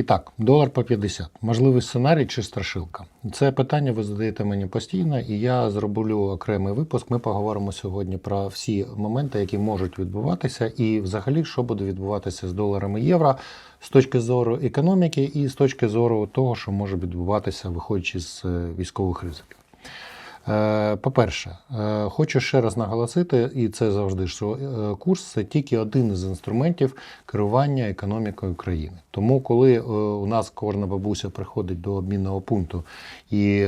І так, долар по 50. Можливий сценарій чи страшилка? Це питання ви задаєте мені постійно, і я зроблю окремий випуск. Ми поговоримо сьогодні про всі моменти, які можуть відбуватися, і взагалі, що буде відбуватися з доларами євро з точки зору економіки і з точки зору того, що може відбуватися, виходячи з е, військових ризиків. Е, По-перше, е, хочу ще раз наголосити, і це завжди, що е, курс це тільки один із інструментів керування економікою країни. Тому, коли у нас кожна бабуся приходить до обмінного пункту і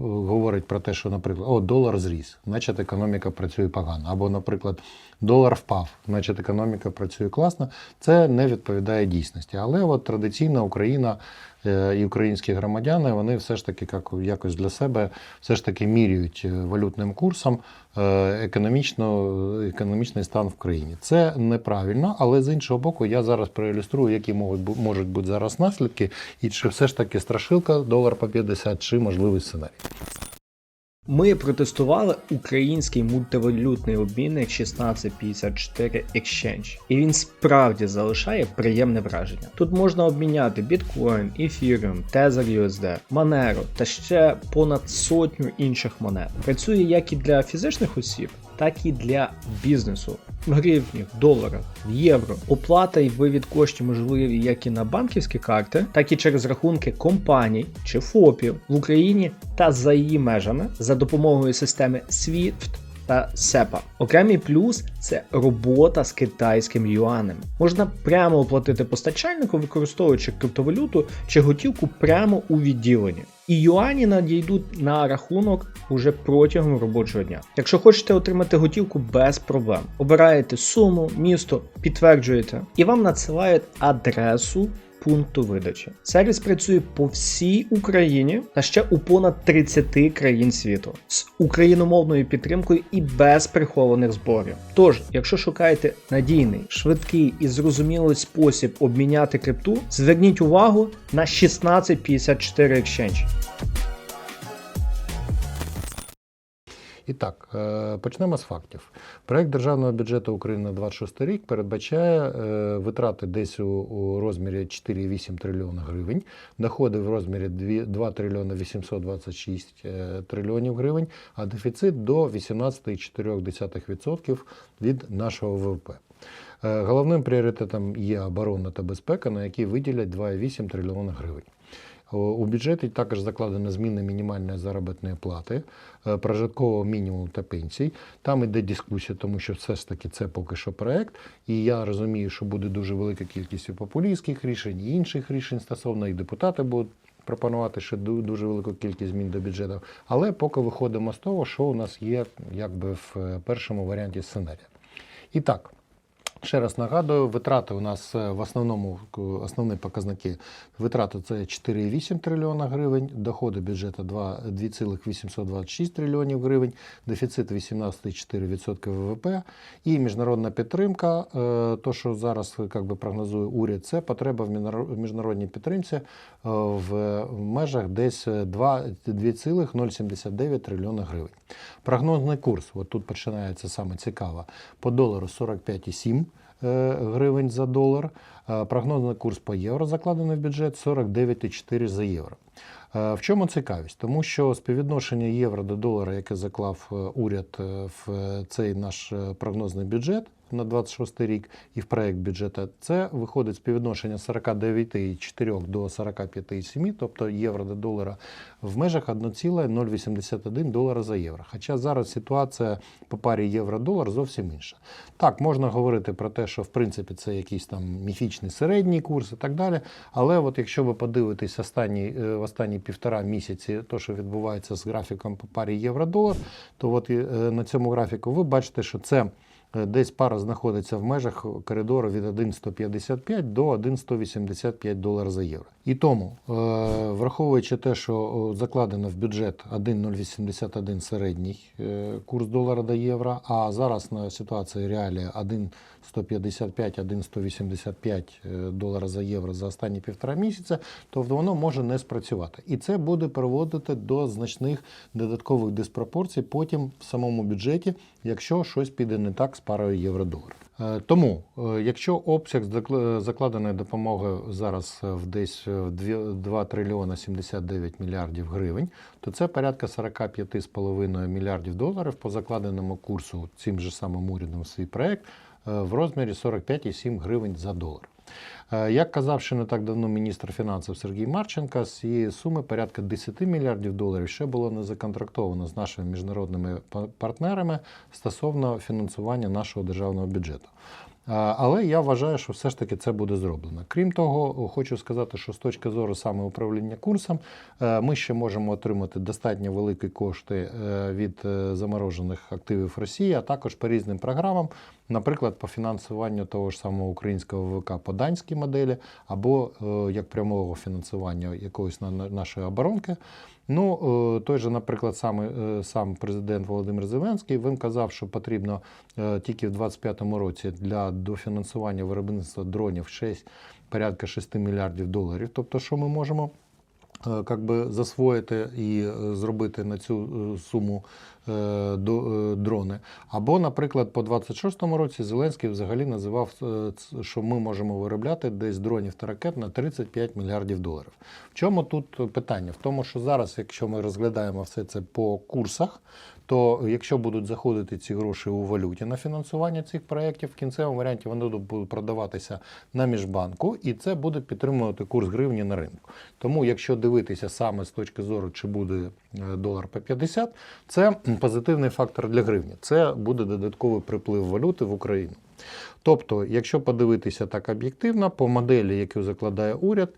говорить про те, що, наприклад, о, долар зріс, значить економіка працює погано, або, наприклад, долар впав, значить економіка працює класно, це не відповідає дійсності. Але от традиційна Україна і українські громадяни вони все ж таки як- якось для себе все ж таки міряють е, валютним курсом е, економічно, економічний стан в країні. Це неправильно, але з іншого боку, я зараз проілюструю, які можуть, можуть бути зараз наслідки, і чи все ж таки страшилка долар по 50, чи можливий сценарій. Ми протестували український мультивалютний обмінник 1654 Exchange, і він справді залишає приємне враження. Тут можна обміняти біткоін, ефіріум, тезер USD, Monero та ще понад сотню інших монет. Працює як і для фізичних осіб, так і для бізнесу. В гривні, в доларах, в євро. Оплата і вивід коштів можливі як і на банківські карти, так і через рахунки компаній чи ФОПів в Україні та за її межами за допомогою системи SWIFT та SEPA. Окремий плюс це робота з китайським юанем. Можна прямо оплатити постачальнику, використовуючи криптовалюту чи готівку прямо у відділенні. І юані надійдуть на рахунок уже протягом робочого дня. Якщо хочете отримати готівку без проблем, обираєте суму, місто, підтверджуєте, і вам надсилають адресу пункту видачі. Сервіс працює по всій Україні та ще у понад 30 країн світу з україномовною підтримкою і без прихованих зборів. Тож, якщо шукаєте надійний, швидкий і зрозумілий спосіб обміняти крипту, зверніть увагу на 1654 Exchange. І так, е, почнемо з фактів. Проект державного бюджету України на 26 рік передбачає е, витрати десь у, розмірі 4,8 трильйона гривень, доходи в розмірі 2, 2 трильйона 826 е, трильйонів гривень, а дефіцит до 18,4% від нашого ВВП. Головним пріоритетом є оборона та безпека, на які виділять 2,8 трильйона гривень. О, У бюджеті також закладено зміни мінімальної заробітної плати, е, прожиткового мінімуму та пенсій. Там іде дискусія, тому що все ж таки це поки що проект. І я розумію, що буде дуже велика кількість і популістських рішень, і інших рішень стосовно, і депутати будуть пропонувати ще дуже велику кількість змін до бюджету. Але поки виходимо з того, що у нас є якби в е, першому варіанті сценарія. І так. Ще раз нагадую, витрати у нас е, в основному основні показники витрати це 4,8 трильйона гривень, доходи бюджету 2,826 трильйонів гривень, дефіцит 18,4% ВВП і міжнародна підтримка. е, То, що зараз як би, прогнозує уряд, це потреба в міжнародній підтримці е, в межах десь 2 2,079 трильйона гривень. Прогнозний курс, от тут починається саме цікаво, по долару 45,7 е, гривень за долар. Е, Прогнозний курс по євро закладений в бюджет 49,4 за євро. Е, В чому цікавість? Тому що співвідношення євро до долара, яке заклав е, уряд е, в цей наш прогнозний бюджет на 26 рік і в проект бюджету, це виходить співвідношення 49,4 до 45,7, тобто євро до долара в межах 1,081 долара за євро. Хоча зараз ситуація по парі євро-долар зовсім інша. Так, можна говорити про те, що в принципі це якийсь там міфічний середній курс і так далі. Але от якщо ви подивитесь останні, в останні півтора місяці, то що відбувається з графіком по парі євро-долар, то от е, на цьому графіку ви бачите, що це. е, Десь пара знаходиться в межах коридору від 1,155 до 1,185 долар за євро. І тому, е, враховуючи те, що закладено в бюджет 1,081 середній курс долара до євро, а зараз на ситуації реалія 1,155, 1,185 е, долара за євро за останні півтора місяця, то воно може не спрацювати. І це буде приводити до значних додаткових диспропорцій потім в самому бюджеті, якщо щось піде не так з парою євро-долар. Е, Тому, е, якщо обсяг закл- закладеної допомоги зараз в десь в дві- 2 трильйона 79 мільярдів гривень, то це порядка 45,5 мільярдів доларів по закладеному курсу цим же самим урядом в свій проект в розмірі 45,7 гривень за долар. Е, Як казав ще не так давно міністр фінансів Сергій Марченко, з цієї суми порядка 10 мільярдів доларів ще було не законтрактовано з нашими міжнародними партнерами стосовно фінансування нашого державного бюджету. Е, Але я вважаю, що все ж таки це буде зроблено. Крім того, хочу сказати, що з точки зору саме управління курсом, е, ми ще можемо отримати достатньо великі кошти е, від е, заморожених активів Росії, а також по різним програмам, наприклад, по фінансуванню того ж самого українського ВК по данській моделі, або е, як прямого фінансування якоїсь на- на- нашої оборонки. Ну, е, той же, наприклад, саме, е, сам президент Володимир Зеленський він казав, що потрібно тільки в 2025 році для дофінансування виробництва дронів 6, порядка 6 мільярдів доларів. Тобто, що ми можемо как би засвоїти і е, зробити на цю е, суму е, е, дрони. Або, наприклад, по 26-му році Зеленський взагалі називав, е, що ми можемо виробляти десь дронів та ракет на 35 мільярдів доларів. В чому тут питання? В тому, що зараз, якщо ми розглядаємо все це по курсах, то якщо будуть заходити ці гроші у валюті на фінансування цих проєктів, в кінцевому варіанті вони будуть продаватися на міжбанку, і це буде підтримувати курс гривні на ринку. Тому, якщо дивитися саме з точки зору, чи буде е, долар по 50, це позитивний фактор для гривні. Це буде додатковий приплив валюти в Україну. Тобто, якщо подивитися так об'єктивно, по моделі, яку закладає уряд,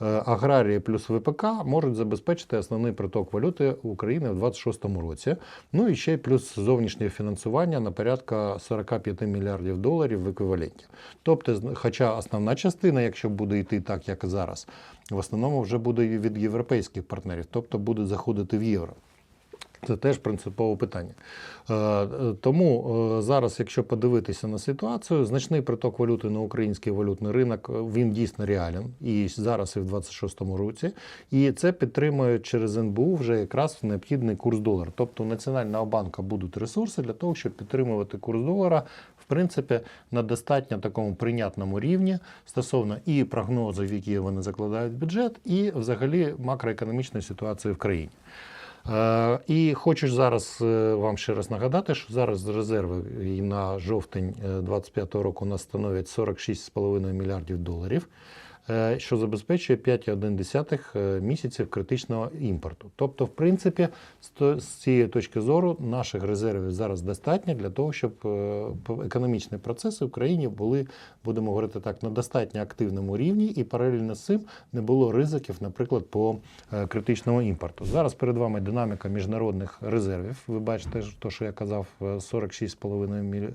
аграрії плюс ВПК можуть забезпечити основний приток валюти України в 2026 році. Ну і ще плюс зовнішнє фінансування на порядка 45 мільярдів доларів в еквіваленті. Тобто, хоча основна частина, якщо буде йти так, як зараз, в основному вже буде від європейських партнерів, тобто буде заходити в євро. Це теж принципове питання. Е, е, Тому е, зараз, якщо подивитися на ситуацію, значний приток валюти на український валютний ринок він дійсно реален і зараз, і в 26-му році. І це підтримує через НБУ вже якраз необхідний курс долара. Тобто Національного банку будуть ресурси для того, щоб підтримувати курс долара. В принципі, на достатньо такому прийнятному рівні стосовно і прогнозів, які вони закладають в бюджет, і взагалі макроекономічної ситуації в країні. Е, І хочу зараз е, вам ще раз нагадати, що зараз резерви на жовтень 2025 року у нас становлять 46,5 мільярдів доларів, е, що забезпечує 5,1 е, місяців критичного імпорту. Тобто, в принципі, з цієї точки зору наших резервів зараз достатньо для того, щоб е, економічні процеси в країні були, будемо говорити так, на достатньо активному рівні, і паралельно з цим не було ризиків, наприклад, по е, критичному імпорту. Зараз перед вами динаміка міжнародних резервів. Ви бачите, то, що я казав, е, 46,5 міль-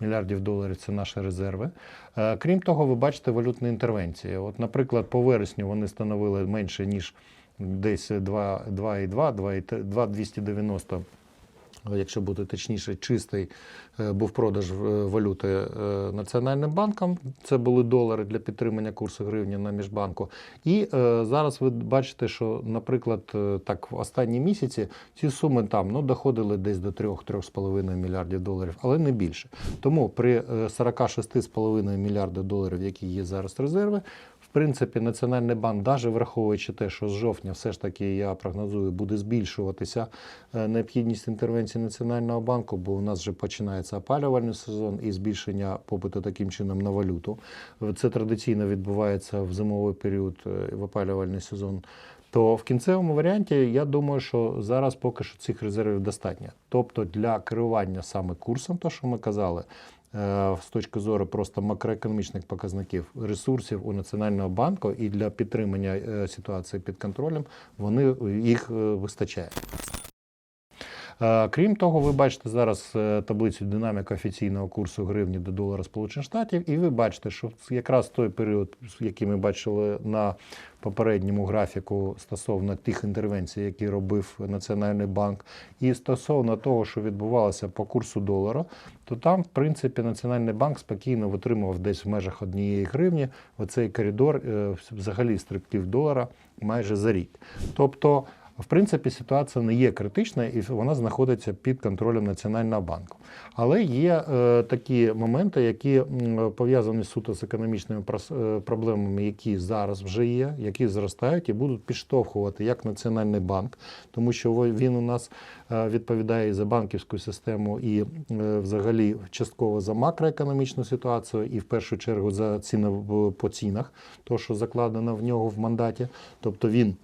мільярдів доларів це наші резерви. Е, Крім того, ви бачите валютні інтервенції. От, наприклад, по вересню вони становили менше ніж десь 2,2, 2,290 якщо бути точніше, чистий е, був продаж е, валюти е, Національним банком. Це були долари для підтримання курсу гривні на міжбанку. І зараз ви бачите, що, наприклад, так в останні місяці ці суми там ну, доходили десь до 3-3,5 мільярдів доларів, але не більше. Тому при е, 46,5 мільярдів доларів, які є зараз резерви, принципі, Національний банк, навіть враховуючи те, що з жовтня все ж таки я прогнозую, буде збільшуватися е, необхідність інтервенції Національного банку, бо у нас вже починається опалювальний сезон і збільшення попиту таким чином на валюту. Це традиційно відбувається в зимовий період е, в опалювальний сезон. То в кінцевому варіанті я думаю, що зараз поки що цих резервів достатньо. Тобто для керування саме курсом, то що ми казали, з точки зору просто макроекономічних показників ресурсів у Національного банку і для підтримання е, ситуації під контролем, вони їх е, вистачає. Е, Крім того, ви бачите зараз е, таблицю динаміки офіційного курсу гривні до долара Сполучених Штатів, і ви бачите, що якраз той період, який ми бачили на попередньому графіку стосовно тих інтервенцій, які робив Національний банк, і стосовно того, що відбувалося по курсу долара, то там, в принципі, Національний банк спокійно витримував десь в межах однієї гривні оцей коридор е, взагалі стрибків долара майже за рік. Тобто в принципі, ситуація не є критична і вона знаходиться під контролем Національного банку. Але є е, такі моменти, які пов'язані суто з економічними е, проблемами, які зараз вже є, які зростають і будуть підштовхувати як Національний банк, тому що він у нас е, відповідає і за банківську систему, і е, взагалі частково за макроекономічну ситуацію, і в першу чергу за ціни по цінах, то що закладено в нього в мандаті. Тобто він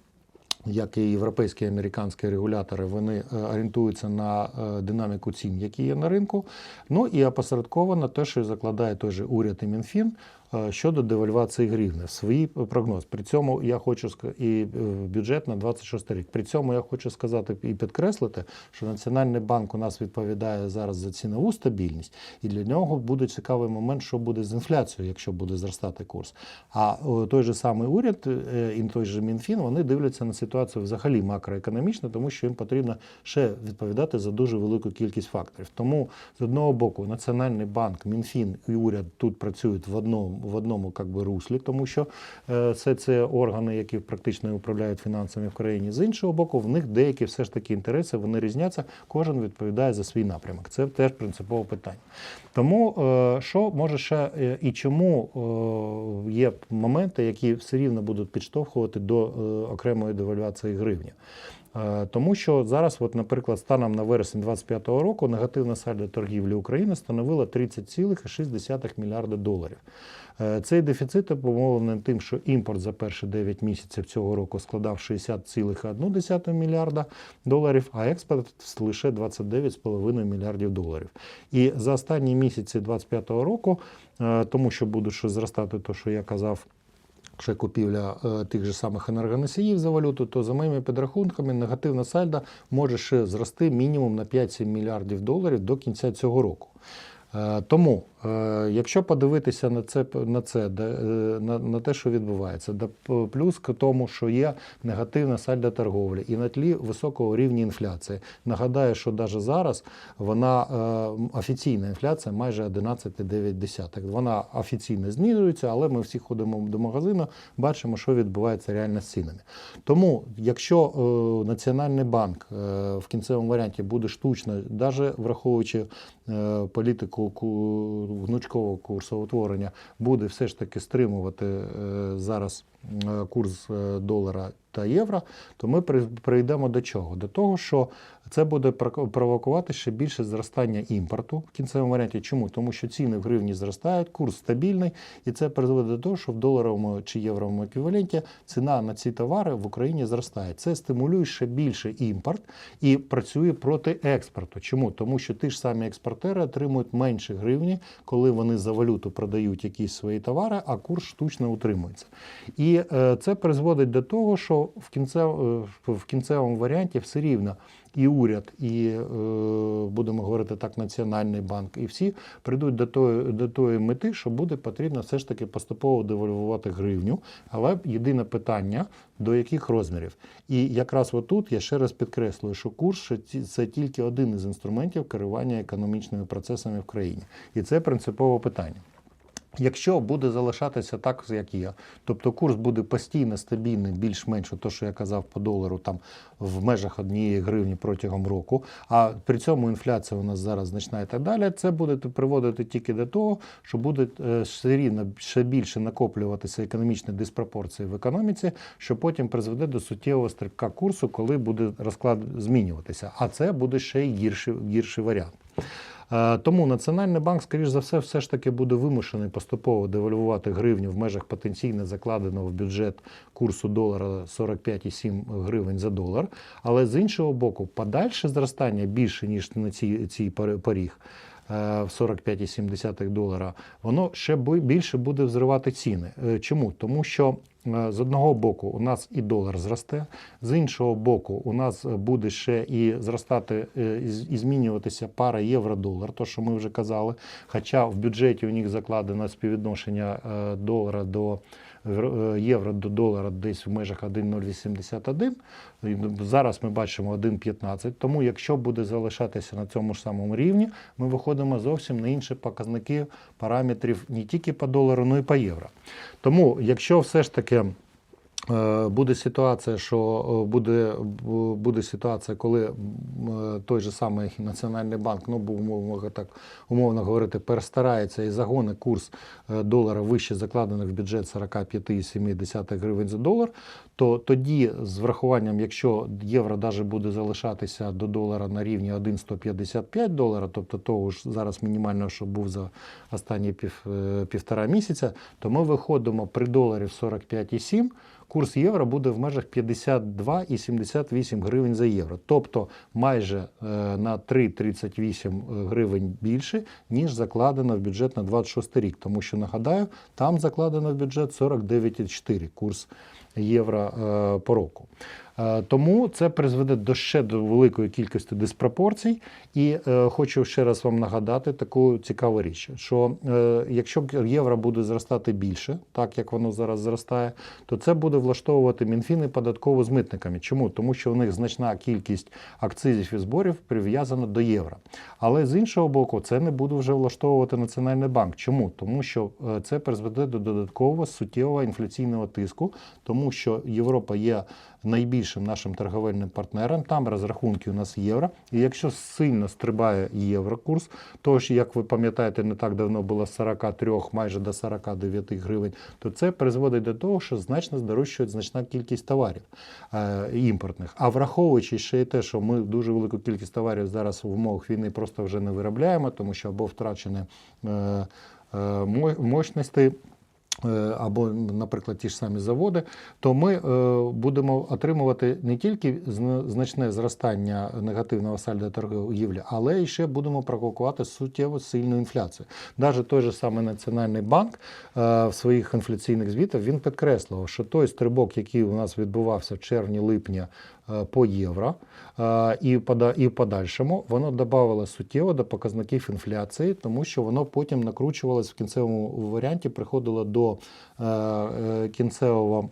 як і європейські і американські регулятори, вони е, орієнтуються на е, динаміку цін, які є на ринку. Ну і опосередковано те, що закладає той же уряд і Мінфін щодо девальвації гривни свій прогноз. При цьому я хочу і е, бюджет на 26 рік. При цьому я хочу сказати і підкреслити, що Національний банк у нас відповідає зараз за цінову стабільність, і для нього буде цікавий момент, що буде з інфляцією, якщо буде зростати курс. А той же самий уряд е, і той же Мінфін вони дивляться на ситуацію взагалі макроекономічно, тому що їм потрібно ще відповідати за дуже велику кількість факторів. Тому з одного боку Національний банк, Мінфін і уряд тут працюють в одному в одному как би, руслі, тому що е, це, це органи, які практично управляють фінансами в країні. З іншого боку, в них деякі все ж таки інтереси вони різняться. Кожен відповідає за свій напрямок. Це теж принципове питання. Тому е, що може ще е, і чому є моменти, які все рівно будуть підштовхувати до окремої девальвації гривні. Е, Тому що зараз, от, наприклад, станом на вересень 2025 року негативна сальдо торгівлі України становила 30,6 мільярда доларів. Е, Цей дефіцит обумовлений тим, що імпорт за перші 9 місяців цього року складав 60,1 мільярда доларів, а експорт лише 29,5 мільярдів доларів. І за останні місяці 2025 року, е, тому що буде ще зростати, то що я казав. Ще купівля е, тих же самих енергоносіїв за валюту, то за моїми підрахунками негативна сальда може ще зрости мінімум на 5-7 мільярдів доларів до кінця цього року. Е, Тому, якщо подивитися на це, на, це е, на, те, що відбувається, плюс к тому, що є негативна сальда торговлі і на тлі високого рівня інфляції. Нагадаю, що навіть зараз вона е, офіційна інфляція майже 11,9. Вона офіційно знижується, але ми всі ходимо до магазину, бачимо, що відбувається реально з цінами. Тому, якщо е, Національний банк е, в кінцевому варіанті буде штучно, навіть враховуючи е, політику ку- курсу курсоутворення, буде все ж таки стримувати е, зараз курс е, долара та євро, то ми прийдемо до чого? До того, що це буде провокувати ще більше зростання імпорту в кінцевому варіанті. Чому? Тому що ціни в гривні зростають, курс стабільний, і це призведе до того, що в доларовому чи євровому еквіваленті ціна на ці товари в Україні зростає. Це стимулює ще більше імпорт і працює проти експорту. Чому? Тому що ті ж самі експортери отримують менше гривні, коли вони за валюту продають якісь свої товари, а курс штучно утримується. І е, це призводить до того, що в, кінцев, е, в кінцевому варіанті все рівно і уряд, і е, будемо говорити так, Національний банк, і всі прийдуть до тої, до тої мети, що буде потрібно все ж таки поступово девальвувати гривню. Але єдине питання до яких розмірів. І якраз отут я ще раз підкреслюю, що курс що це тільки один із інструментів керування економічними процесами в країні, і це принципове питання. Якщо буде залишатися так, як є, тобто курс буде постійно стабільний, більш-менш то, що я казав по долару, там в межах однієї гривні протягом року, а при цьому інфляція у нас зараз значна і так далі, це буде приводити тільки до того, що буде е, все рівно ще більше накоплюватися економічні диспропорції в економіці, що потім призведе до суттєвого стрибка курсу, коли буде розклад змінюватися. А це буде ще й гірший, гірший варіант. Е, Тому Національний банк, скоріш за все, все ж таки буде вимушений поступово девальвувати гривню в межах потенційно закладеного в бюджет курсу долара 45,7 гривень за долар. Але з іншого боку, подальше зростання більше, ніж на цій, цій поріг. Е, В 45,7 долара, воно ще більше буде взривати ціни. Е, Чому? Тому що е, з одного боку у нас і долар зросте, з іншого боку, у нас буде ще і зростати і змінюватися пара євро-долар, то що ми вже казали. Хоча в бюджеті у них закладено співвідношення долара до євро до долара десь в межах 1,081. Зараз ми бачимо 1,15. Тому, якщо буде залишатися на цьому ж самому рівні, ми виходимо зовсім на інші показники параметрів не тільки по долару, але й по євро. Тому, якщо все ж таки Е, Буде ситуація, що е, буде, буде ситуація, коли е, той же самий Національний банк, ну бо умовно так умовно говорити, перестарається і загоне курс е, долара вище закладених в бюджет 45,7 гривень за долар, то тоді з врахуванням, якщо євро даже буде залишатися до долара на рівні 1,155 долара, тобто того ж зараз мінімального, що був за останні пів, е, півтора місяця, то ми виходимо при доларі в 45,7, курс євро буде в межах 52,78 гривень за євро. Тобто майже е, на 3,38 гривень більше, ніж закладено в бюджет на 26 рік. Тому що, нагадаю, там закладено в бюджет 49,4 курс євро е, по року. Е, Тому це призведе до ще до великої кількості диспропорцій. І е, хочу ще раз вам нагадати таку цікаву річ, що е, якщо євро буде зростати більше, так як воно зараз зростає, то це буде влаштовувати Мінфін і податково з митниками. Чому? Тому що у них значна кількість акцизів і зборів прив'язана до євро. Але з іншого боку, це не буде вже влаштовувати Національний банк. Чому? Тому що це призведе до додаткового суттєвого інфляційного тиску, тому що Європа є найбільшим нашим торговельним партнером. Там розрахунки у нас євро. І якщо сильно стрибає єврокурс, то ж, як ви пам'ятаєте, не так давно було з 43 майже до 49 гривень, то це призводить до того, що значно здорожчує значна кількість товарів е, імпортних. А враховуючи ще й те, що ми дуже велику кількість товарів зараз в умовах війни просто вже не виробляємо, тому що або втрачені е, е, мощності. Е, Або, наприклад, ті ж самі заводи, то ми е, будемо отримувати не тільки значне зростання негативного сальдо торгівлі, але і ще будемо провокувати суттєво сильну інфляцію. Навіть той же самий Національний банк е, в своїх інфляційних звітах він підкреслював, що той стрибок, який у нас відбувався в червні-липні по євро, і в подальшому воно додавало суттєво до показників інфляції, тому що воно потім накручувалось в кінцевому варіанті, приходило до е, е, кінцевого.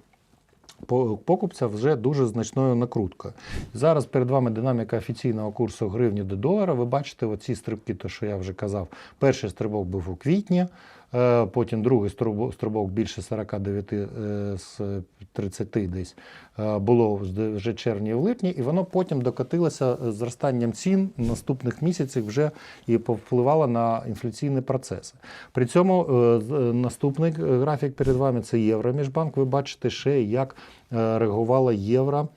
Покупця вже дуже значною накруткою. Зараз перед вами динаміка офіційного курсу гривні до долара. Ви бачите оці стрибки, то що я вже казав. Перший стрибок був у квітні, потім другий стрибок більше 49 е, з 30 десь е, було вже червні і в липні, і воно потім докотилося зростанням цін наступних місяців вже і повпливало на інфляційні процеси. При цьому е, е, наступний графік перед вами це Євроміжбанк. Ви бачите ще, як е, реагувала євро.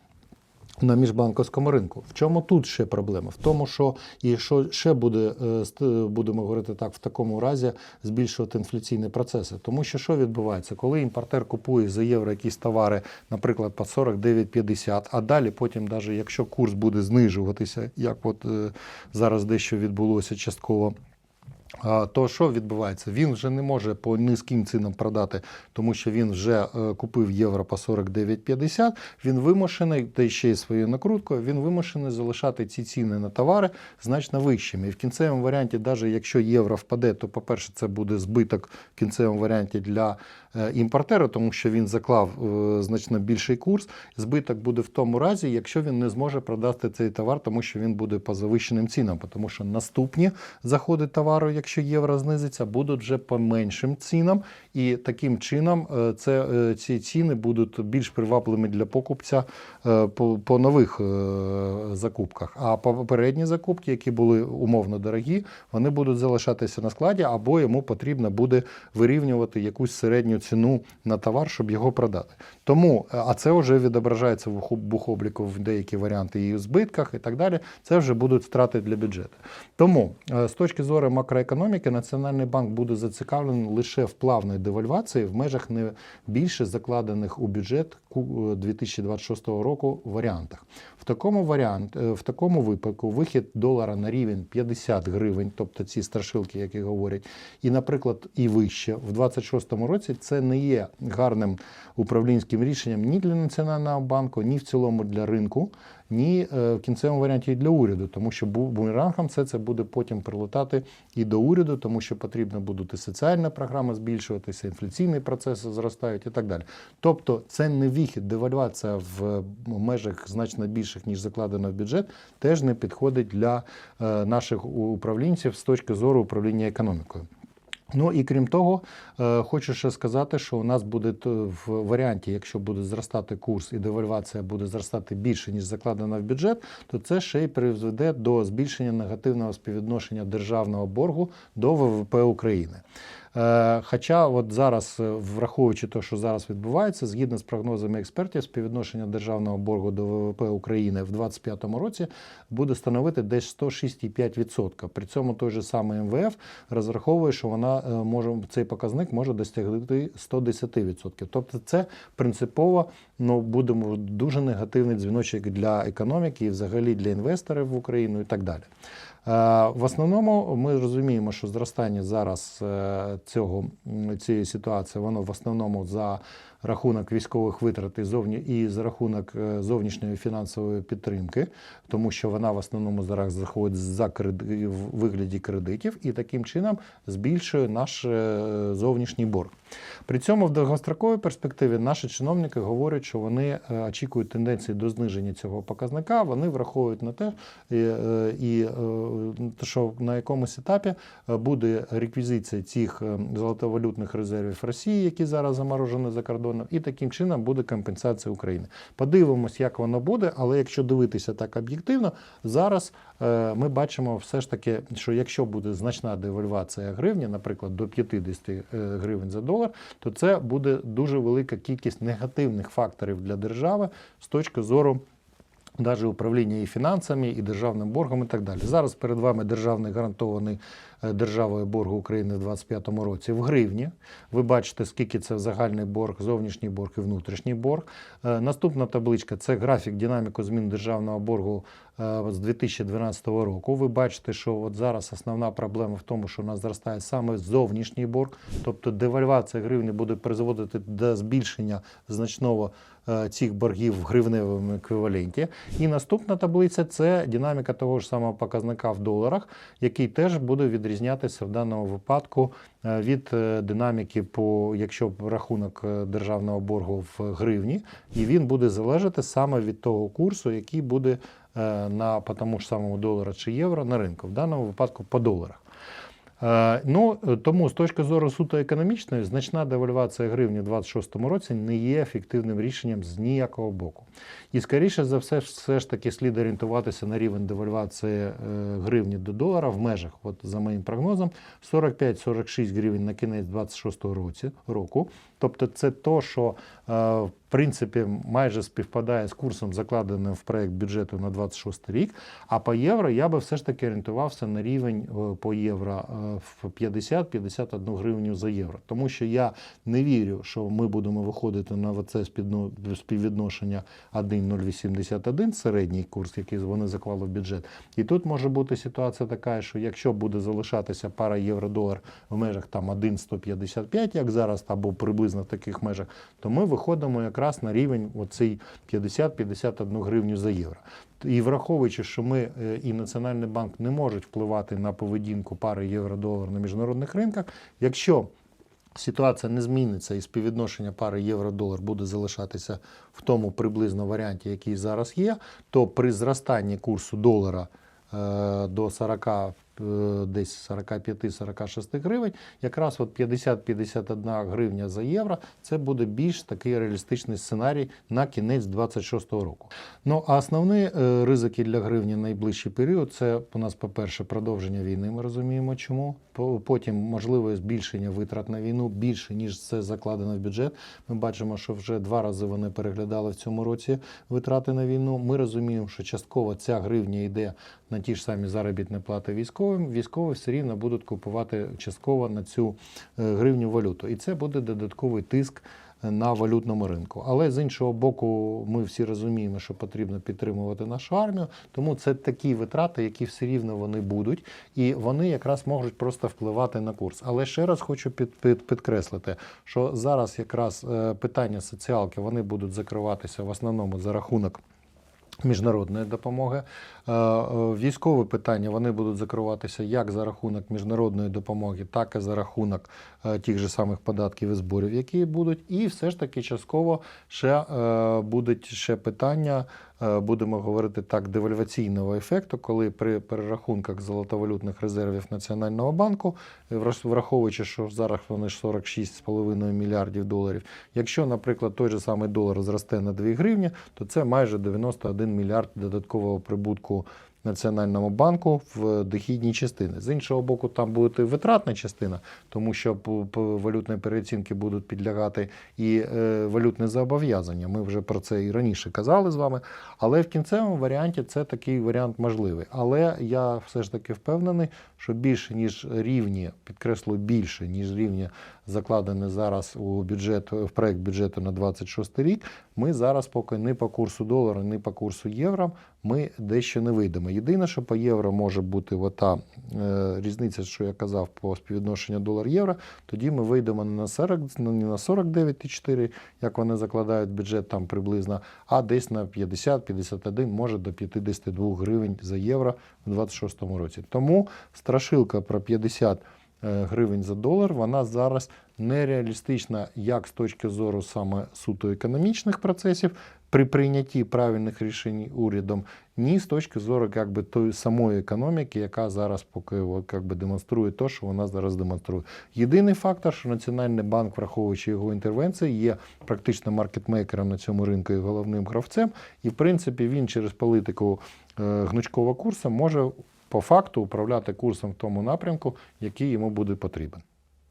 На міжбанковському ринку. В чому тут ще проблема? В тому, що і що ще буде, е, будемо говорити так, в такому разі збільшувати інфляційні процеси. Тому що що відбувається, коли імпортер купує за євро якісь товари, наприклад, по 49,50, а далі потім, навіть якщо курс буде знижуватися, як от е, зараз дещо відбулося частково. То що відбувається? Він вже не може по низьким цінам продати, тому що він вже е, купив євро по 49,50. Він вимушений, та ще й своєю накруткою, він вимушений залишати ці ціни на товари значно вищими. І в кінцевому варіанті, навіть якщо євро впаде, то, по-перше, це буде збиток в кінцевому варіанті для імпортера, тому що він заклав е, значно більший курс. Збиток буде в тому разі, якщо він не зможе продати цей товар, тому що він буде по завищеним цінам, тому що наступні заходи товару, якщо євро знизиться, будуть вже по меншим цінам, і таким чином е, це, е, ці ціни будуть більш привабливими для покупця е, по, по нових е, закупках. А попередні закупки, які були умовно дорогі, вони будуть залишатися на складі, або йому потрібно буде вирівнювати якусь середню ціну на товар, щоб його продати. Тому, е, а це вже відображається в бухобліку в деякі варіанти у збитках, і так далі. Це вже будуть втрати для бюджету. Тому е, з точки зору макроекономіки, Національний банк буде зацікавлений лише в плавної девальвації в межах не більше закладених у бюджет е, 2026 року варіантах. В такому варіант, е, в такому випадку вихід долара на рівень 50 гривень, тобто ці страшилки, які говорять, і, наприклад, і вище в 2026 році це не є гарним управлінським рішенням ні для Національного банку, ні в цілому для ринку, ні е, в кінцевому варіанті і для уряду, тому що бу- бумерангом все це буде потім прилетати і до уряду, тому що потрібно будуть і соціальна програма збільшуватися, інфляційні процеси зростають і так далі. Тобто це не вихід, девальвація в межах значно більших, ніж закладено в бюджет, теж не підходить для е, наших управлінців з точки зору управління економікою. Ну і крім того, е, хочу ще сказати, що у нас буде в варіанті, якщо буде зростати курс і девальвація буде зростати більше, ніж закладено в бюджет, то це ще й призведе до збільшення негативного співвідношення державного боргу до ВВП України. Е, Хоча от зараз, е, враховуючи те, що зараз відбувається, згідно з прогнозами експертів, співвідношення державного боргу до ВВП України в 2025 році буде становити десь 106,5%. При цьому той же самий МВФ розраховує, що вона е, може цей показник може досягти 110%. Тобто, це принципово ну будемо дуже негативний дзвіночок для економіки і взагалі для інвесторів в Україну і так далі. Е, В основному ми розуміємо, що зростання зараз е, цього цієї ситуації воно в основному за рахунок військових витрат і зовні і за рахунок е, зовнішньої фінансової підтримки, тому що вона в основному зараз заходить за креди в вигляді кредитів і таким чином збільшує наш е, зовнішній борг. При цьому в довгостроковій перспективі наші чиновники говорять, що вони е, очікують тенденції до зниження цього показника. Вони враховують на те, і, що на якомусь етапі буде реквізиція цих е, золотовалютних резервів Росії, які зараз заморожені за кордоном, і таким чином буде компенсація України. Подивимось, як воно буде, але якщо дивитися так об'єктивно, зараз е, ми бачимо все ж таки, що якщо буде значна девальвація гривні, наприклад, до 50 е, гривень за долар, то це буде дуже велика кількість негативних факторів для держави з точки зору. Навіть управління і фінансами, і державним боргом, і так далі. Зараз перед вами державний гарантований е, державою боргу України в 2025 році в гривні. Ви бачите, скільки це загальний борг, зовнішній борг і внутрішній борг. Е, Наступна табличка це графік динаміку змін державного боргу е, з 2012 року. Ви бачите, що от зараз основна проблема в тому, що у нас зростає саме зовнішній борг, тобто девальвація гривні буде призводити до збільшення значного цих боргів в гривневому еквіваленті. І наступна таблиця це динаміка того ж самого показника в доларах, який теж буде відрізнятися в даному випадку е, від е, динаміки, по якщо рахунок е, державного боргу в гривні, і він буде залежати саме від того курсу, який буде е, на по тому ж самому долара чи євро на ринку, в даному випадку по доларах. Е, Ну, тому з точки зору суто економічної, значна девальвація гривні у 2026 році не є ефективним рішенням з ніякого боку. І скоріше за все, все ж таки слід орієнтуватися на рівень девальвації е, гривні до долара в межах, от за моїм прогнозом, 45-46 гривень на кінець 2026 році, року. Тобто це то, що е, в принципі майже співпадає з курсом, закладеним в проект бюджету на 26 рік. А по євро я би все ж таки орієнтувався на рівень е, по євро е, в 50-51 гривню за євро. Тому що я не вірю, що ми будемо виходити на це співвідношення 1,081 середній курс, який вони заклали в бюджет. І тут може бути ситуація така, що якщо буде залишатися пара євро-долар в межах там 1,155, як зараз, або приблизно в таких межах, то ми виходимо якраз на рівень оцей 50-51 гривню за євро. І враховуючи, що ми е, і Національний банк не можуть впливати на поведінку пари євро-долар на міжнародних ринках, якщо ситуація не зміниться і співвідношення пари євро-долар буде залишатися в тому приблизно варіанті, який зараз є, то при зростанні курсу долара е, до 40 е, десь 45-46 гривень, якраз от 50-51 гривня за євро, це буде більш такий реалістичний сценарій на кінець 26 року. Ну а основні е, ризики для гривні на найближчий період це у нас, по-перше, продовження війни. Ми розуміємо, чому. По- Потім можливе збільшення витрат на війну більше ніж це закладено в бюджет. Ми бачимо, що вже два рази вони переглядали в цьому році витрати на війну. Ми розуміємо, що частково ця гривня йде на ті ж самі заробітні плати військовим. Військові все рівно будуть купувати частково на цю е, гривню валюту, і це буде додатковий тиск на валютному ринку. Але з іншого боку, ми всі розуміємо, що потрібно підтримувати нашу армію, тому це такі витрати, які все рівно вони будуть, і вони якраз можуть просто впливати на курс. Але ще раз хочу під, під, підкреслити, що зараз якраз е, питання соціалки вони будуть закриватися в основному за рахунок. Міжнародної допомоги. Е, е, Військові питання вони будуть закриватися як за рахунок міжнародної допомоги, так і за рахунок е, тих же самих податків і зборів, які будуть. І все ж таки частково ще будуть ще питання будемо говорити так, девальваційного ефекту, коли при перерахунках золотовалютних резервів Національного банку, враховуючи, що зараз вони ж 46,5 мільярдів доларів, якщо, наприклад, той же самий долар зросте на 2 гривні, то це майже 91 мільярд додаткового прибутку Національному банку в дохідній частини. З іншого боку, там буде витратна частина, тому що по переоцінки будуть підлягати і е, валютні зобов'язання. Ми вже про це і раніше казали з вами. Але в кінцевому варіанті це такий варіант можливий. Але я все ж таки впевнений, що більше ніж рівні, підкреслюю, більше ніж рівні закладені зараз у бюджет в проект бюджету на 26 рік. Ми зараз поки не по курсу долара, не по курсу євро. Ми дещо не вийдемо. Єдине, що по євро може бути ота е, різниця, що я казав по співвідношенню долар-євро. Тоді ми вийдемо не на 40, не на 49,4, як вони закладають бюджет там приблизно, а десь на 50-51, може до 52 гривень за євро в 26 році. Тому страшилка про 50 е, гривень за долар, вона зараз нереалістична як з точки зору саме суто економічних процесів при прийнятті правильних рішень урядом, ні з точки зору як би, тої самої економіки, яка зараз поки от, як би, демонструє те, що вона зараз демонструє. Єдиний фактор, що Національний банк, враховуючи його інтервенції, є практично маркетмейкером на цьому ринку і головним гравцем, і в принципі він через політику е, гнучкового курсу може по факту управляти курсом в тому напрямку, який йому буде потрібен.